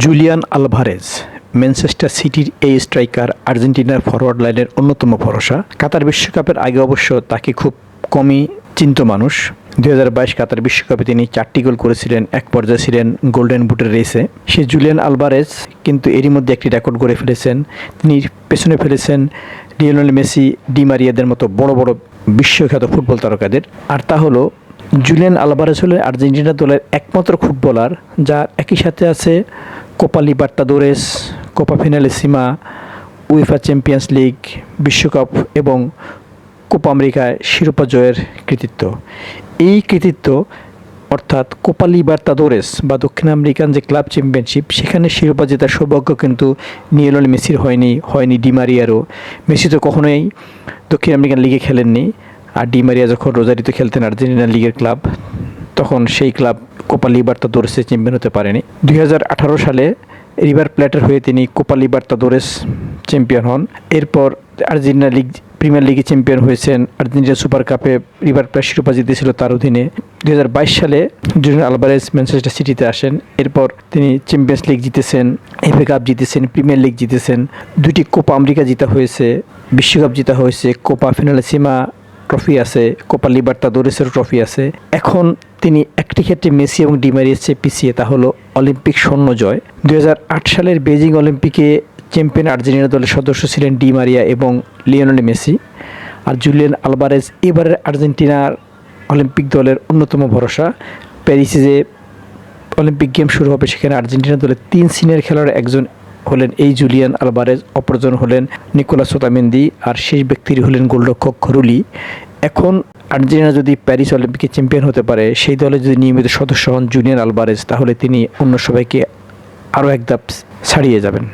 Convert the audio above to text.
Julian Alvarez, Manchester সিটির এই striker আর্জেন্টিনার ফরওয়ার্ড লাইনের অন্যতম ভরসা। কাতার বিশ্বকাপের আগে অবশ্য তাকে খুব কমই চিন্ত মানুষ। দু হাজার বাইশ কাতার বিশ্বকাপে তিনি চারটি গোল করেছিলেন, এক পর্যায়ে ছিলেন গোল্ডেন বুটের রেসে। সে জুলিয়ান আলভারেজ কিন্তু এরই মধ্যে একটি রেকর্ড করে ফেলেছেন। তিনি পেছনে ফেলেছেন লিওনেল মেসি ডিমারিয়াদের মতো বড় বড় বিশ্বখ্যাত ফুটবল তারকাদের। আর তা হলো, জুলিয়ান আলভারেজ হলেন আর্জেন্টিনা দলের একমাত্র ফুটবলার, যার একই সাথে আছে Copa Libertadores Copa Finalissima UEFA Champions League বিশ্বকাপ এবং কোপা আমেরিকায় শিরোপা জয়ের কৃতিত্ব। এই কৃতিত্ব, অর্থাৎ কোপা লিবার্তাদোরেস বা দক্ষিণ আমেরিকান যে ক্লাব চ্যাম্পিয়নশিপ সেখানে শিরোপা জেতার সৌভাগ্য কিন্তু নিয়েলন মেসির হয়নি হয়নি ডিমারিয়ারও মেসি তো কখনোই দক্ষিণ আমেরিকান লিগে খেলেননি। আর ডিমারিয়া যখন রোজারিতে খেলতেন আর্জেন্টিনা লিগের ক্লাব, তখন সেই ক্লাব কোপা লিবার্তাদোরেসে চ্যাম্পিয়ন হতে পারেনি। দুই হাজার আঠারো সালে রিভার প্লেটের হয়ে তিনি কোপা লিবার্তাদোরেস চ্যাম্পিয়ন হন। এরপর আর্জেন্টিনা লিগ, প্রিমিয়ার লিগে চ্যাম্পিয়ন হয়েছেন। আর্জেন্টিনা সুপার কাপে রিভার প্লেট শিরোপা জিতেছিল তার অধীনে। দুই হাজার বাইশ সালে জুনিয়র আলভারেজ ম্যানচেস্টার সিটিতে আসেন। এরপর তিনি চ্যাম্পিয়ন্স লিগ জিতেছেন, এফএ কাপ জিতেছেন, প্রিমিয়ার লিগ জিতেছেন। দুইটি কোপা আমেরিকা জিতা হয়েছে, বিশ্বকাপ জিতা হয়েছে, কোপা ফিনালেসিমা ট্রফি আছে, কোপা লিবার্তাদোরেসের ট্রফি আছে। এখন তিনি একটি ক্ষেত্রে মেসি এবং ডিমারিয়ার চেয়ে পিছিয়ে, তা হলো অলিম্পিক স্বর্ণ জয়। দু হাজার আট সালের বেজিং অলিম্পিকে চ্যাম্পিয়ন আর্জেন্টিনা দলের সদস্য ছিলেন ডিমারিয়া এবং লিওনেল মেসি। আর জুলিয়ান আলবারেজ এবারের আর্জেন্টিনার অলিম্পিক দলের অন্যতম ভরসা। প্যারিসে যে অলিম্পিক গেম শুরু হবে, সেখানে আর্জেন্টিনা দলের তিন সিনিয়র খেলোয়াড় একজন হলেন এই জুলিয়ান আলবারেজ, অপরজন হলেন নিকোলাস সোতামেন্দি আর শেষ ব্যক্তির হলেন গোলরক্ষক খরুলি এখন আর্জেন্টিনা যদি প্যারিস অলিম্পিকে চ্যাম্পিয়ন হতে পারে, সেই দলে যদি নিয়মিত সদস্য হন জুনিয়র আলবারেজ তাহলে তিনি অন্য সবাইকে আরও এক ধাপ ছাড়িয়ে যাবেন।